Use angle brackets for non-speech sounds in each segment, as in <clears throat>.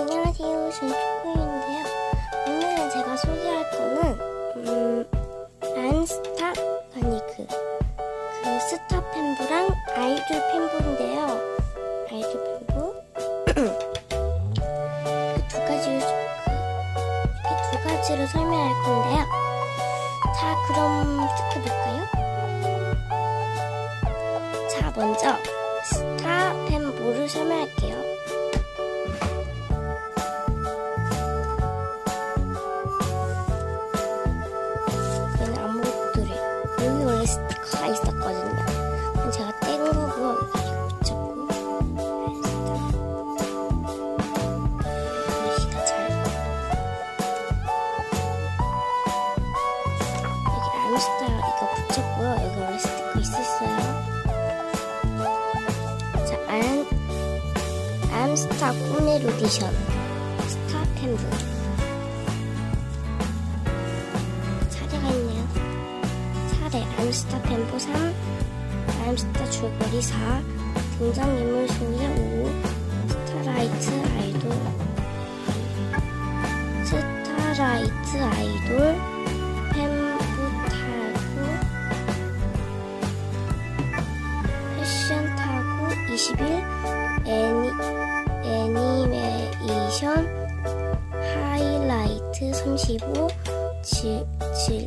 안녕하세요. 신축구인데요. 오늘은 제가 소개할 거는 음, 란스타 아니 그, 그 스타 펜부랑 아이돌 펜부인데요. 아이돌 펜부 <clears throat> 그 두 가지 그, 이렇게 두 가지로 설명할 건데요. 자, 그럼 시작해 볼까요? 자, 먼저 스타 펜부를 설명할게요. 암스타 꿈의 로디션. 스타 펜브 사례가 있네요. 사례. 암스타 펜보 3 암스타 줄거리 4 등장인물 소개 5 스타라이트 아이돌. 스타라이트 아이돌. 펜 35 지, 지,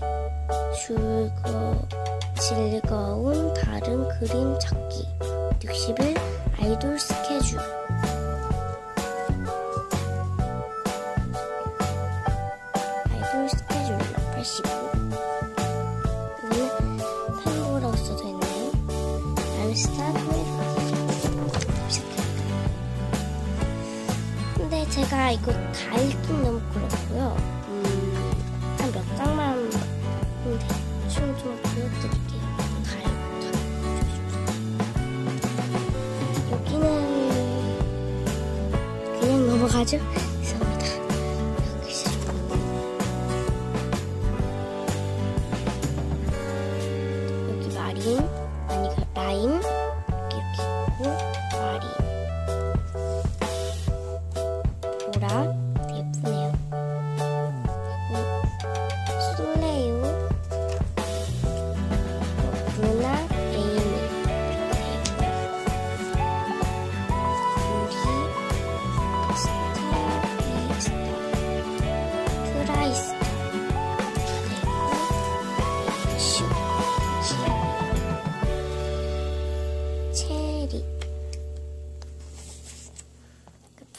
즐거, 즐거운 다른 그림 찾기. 60일 아이돌 스케줄. 아이돌 스케줄 85 여기는 팬보라고 써져 있네요 알스타? 근데 제가 이거 다 읽긴 너무 그렇고요 음, 대충 좀 보여드릴게요. 다 읽고 여기는 그냥 넘어가죠.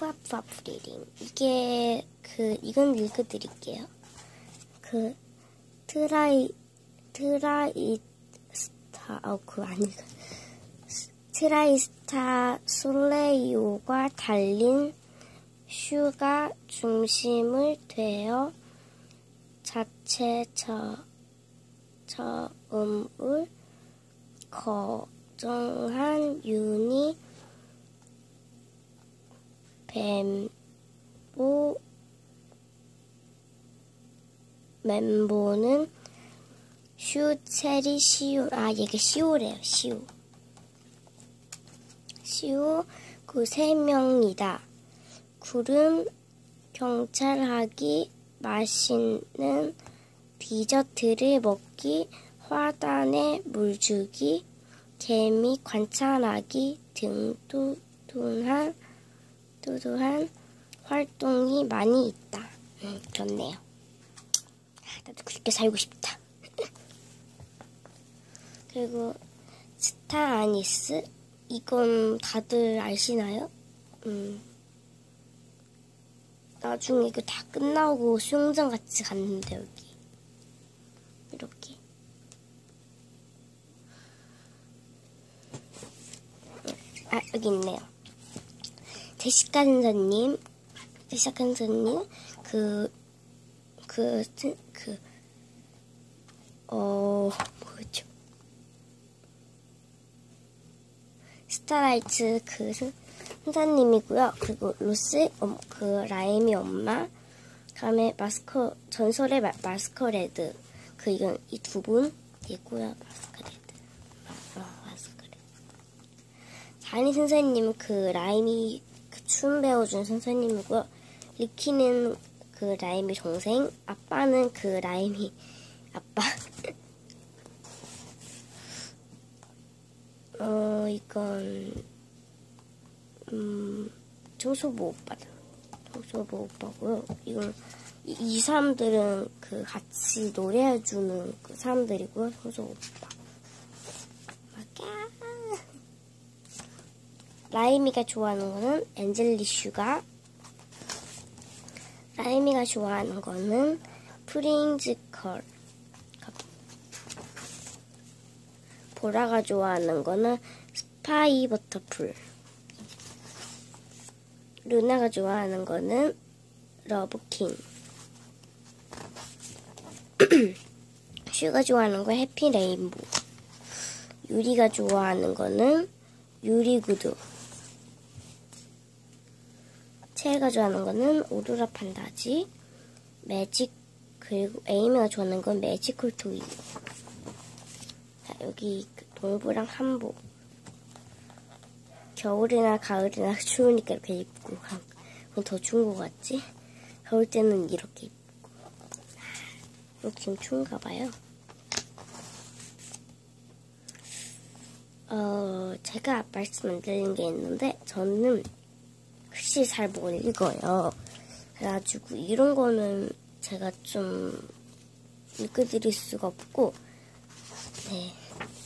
푸아푸아 프리링 이게 그 이건 읽어드릴게요. 그 트라이 트라이스타 어그 아니 트라이스타 솔레이오가 달린 슈가 중심을 되어 자체 저 처음을 거정한 유니 뱀보 멤버는 슈, 체리, 시우. 아, 얘가 시우래요, 시우. 시우, 그세 명이다. 구름, 경찰하기, 맛있는 디저트를 먹기, 화단에 물 주기, 개미 관찰하기 등 뚜둔한, 뚜두한 활동이 많이 있다. 음, 좋네요. 나도 그렇게 살고 싶다. <laughs> 그리고 스타 아니스 이건 다들 아시나요? 음. 나중에 이거 다 끝나고 수영장 같이 갔는데 여기 이렇게 아 여기 있네요. 데시카 선생님, 데시카 선생님 그 그, 그, 어, 뭐였죠? 스타라이트 그 선- 선사님이고요. 그리고 로스, 어, 그 라임이 엄마. 다음에 마스커, 전설의 마, 마스커레드. 그 이건 이 두분 있고요. 마스커레드. 어, 마스커레드. 자니 선생님 그 라임이 그 춤 배워준 선생님이고요. 리키는 그 라임이 동생, 아빠는 그 라임이 <laughs> 아빠. 어, 이건, 음, 청소부 오빠다. 청소부 오빠고요. 이건, 이, 이 사람들은 그 같이 노래해주는 그 사람들이고요. 청소부 오빠. 라이미가 좋아하는 거는 엔젤리슈가. 라이미가 좋아하는 거는 프린즈컬. 보라가 좋아하는 거는 스파이 버터풀. 루나가 좋아하는 거는 러브킹. <clears throat> 슈가 좋아하는 거 해피 레인보 유리가 좋아하는 거는 유리구두 채가 좋아하는 거는 오로라 판다지, 매직, 그리고 에이미가 좋아하는 건 매지컬 토이. 자, 여기 그 동부랑 한복. 겨울이나 가을이나 <laughs> 추우니까 이렇게 입고 그럼 더 추운 것 같지? 겨울 때는 이렇게 입고. 아, 지금 추운가 봐요. 어, 제가 말씀 안 드린 게 있는데, 저는 글씨 잘 못 읽어요. 그래가지고 이런 거는 제가 좀 읽어드릴 수가 없고 네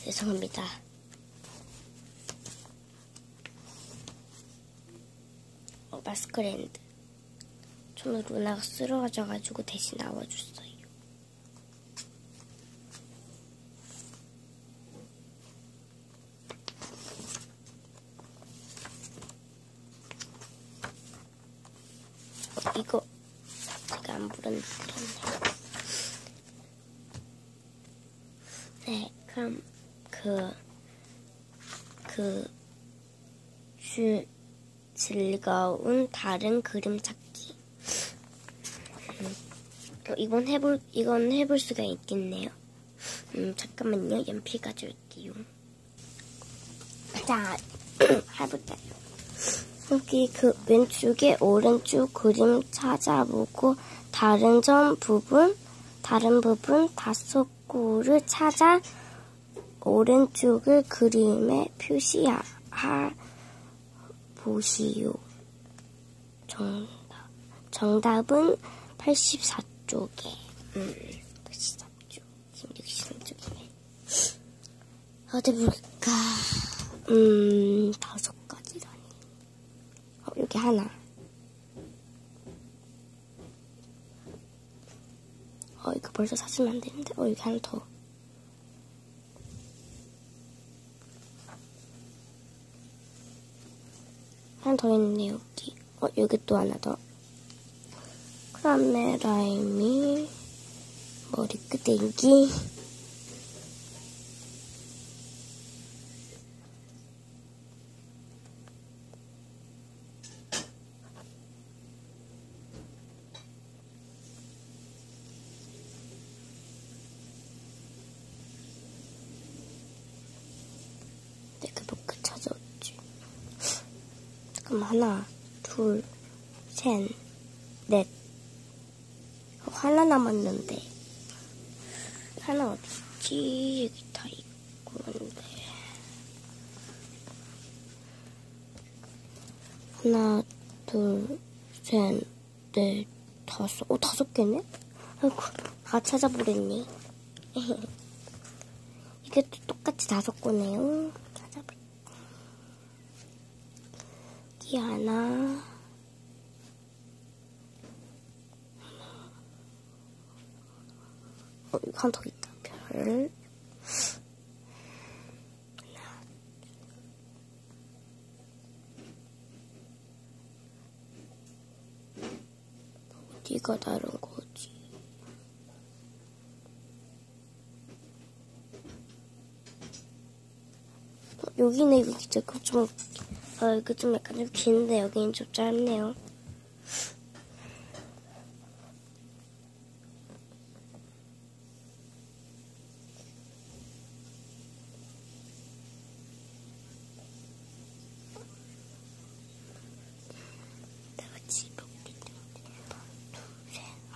죄송합니다. 어, 마스크랜드 저는 루나가 쓰러져가지고 대신 나와줬어요. 이거 제가 안 불었는데 네, 그럼 그, 그, 주, 즐거운 다른 그림 찾기. 음, 어, 이건 해볼, 이건 해볼 수가 있겠네요. 음, 잠깐만요. 연필 가져올게요. 자, <clears throat> 해볼게요. 여기 그 왼쪽에 오른쪽 그림 찾아보고 다른 점 부분, 다른 부분 다섯 구를 찾아 오른쪽을 그림에 표시하 보시오. 정답. 정답은 84쪽에. 음, 84쪽. 63쪽이네. 어디 볼까? 음, 다섯 여기 하나. 어, 이거 벌써 사시면 안 되는데. 어, 여기 하나 더. 하나 더 있네, 여기. 어, 여기 또 하나 더. 크라메 라임이 머리끄댕기. 그럼 하나, 둘, 셋, 넷. 하나 남았는데. 하나 어딨지? 여기 다 있고, 근데. 하나, 둘, 셋, 넷, 다섯. 어, 다섯 개네? 아이고, 다 찾아보랬네. 이게 또 똑같이 다섯 개네요. 여기 하나 어, 이거 하나 더 있다. 별. 어디가 다른 거지? 어, 여기네, 여기 진짜 좀 어, 이거 좀 약간 좀 긴데 여기는 좀 짧네요.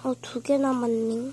어, 두 개 남았네.